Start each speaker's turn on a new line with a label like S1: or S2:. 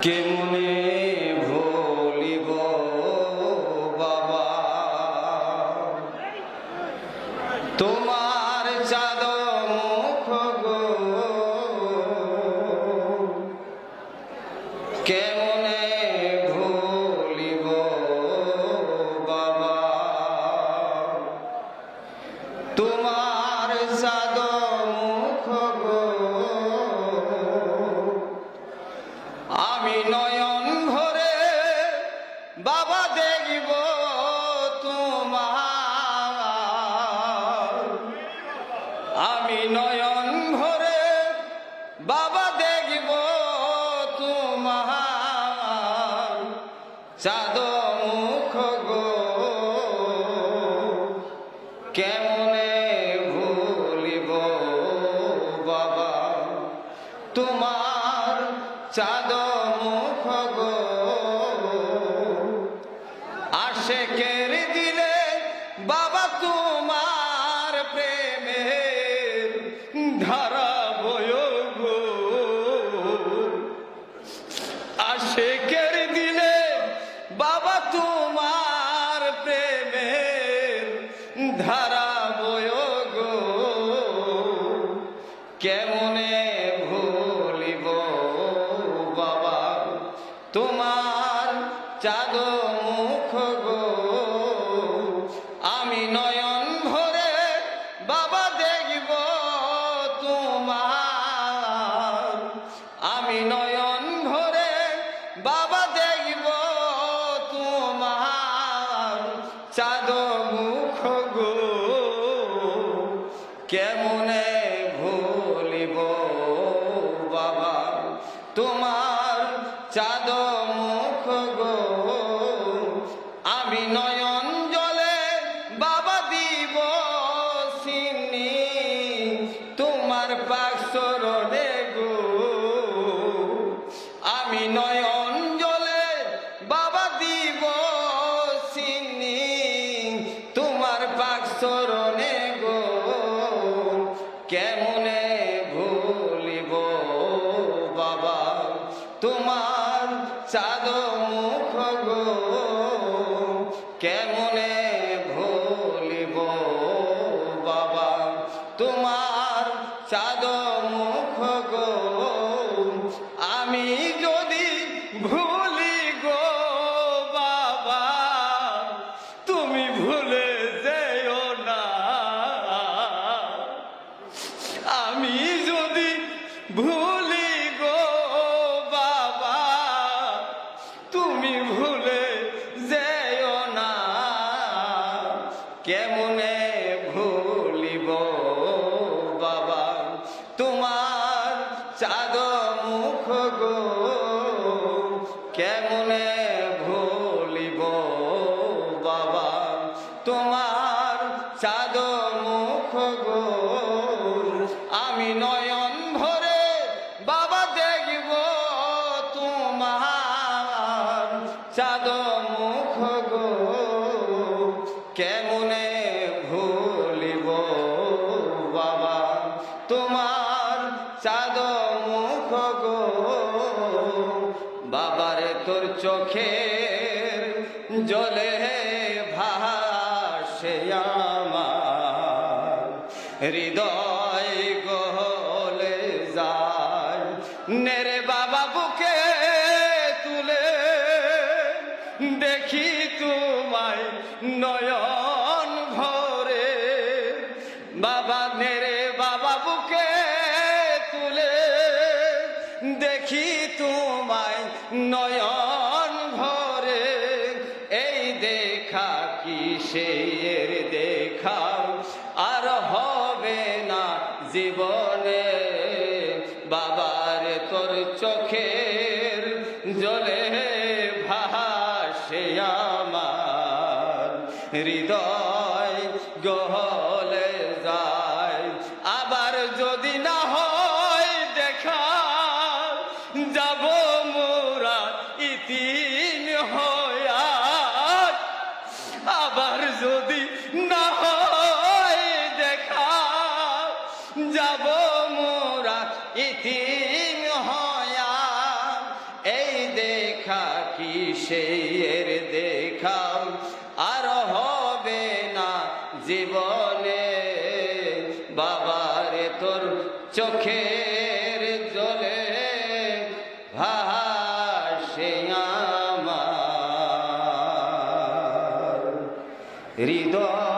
S1: কেমনে ভুলিব বাবা? তোমার চাঁদ মুখ কেমনে কেমনে ভুলিব বাবা? তোমার চাঁদ মুখ গো। আশেকের ধারা বয় গো কেমনে ভুলিব বাবা? তোমার চাঁদ মুখ গো কেমনে ভুলিব বাবা? তোমার চাঁদ মুখ গো আমি নয়ন কেমনে ভুলি গো বাবা, তুমি ভুলে যেও না। কেমনে ভুলিব বাবা, তোমার চাঁদ মুখ গো? কেমনে কেমনে ভুলিব বাবা? তোমার চাঁদ মুখ গো। বাবারে তোর চোখের জলে ভাসে আমার। হৃদয় গলে যায় নেরে বাবা নয়ন ভরে বাবা নেরে বাবা বুকে তুলে দেখি তোমায় নয়ন ভরে। এই দেখা কি সেই দেখা? আর হবে না জীবনে বাবার তোর চোখের হৃদয় গহলে যায়। আবার যদি না হয়, দেখা যাব মোরা ইতিম হয়া আবার যদি না হয়, দেখা যাব মোরা ইতিম হয়া এই দেখা কি এর দেখা আর হবে না জীবনে বাবারে তোর চোখের হৃদয়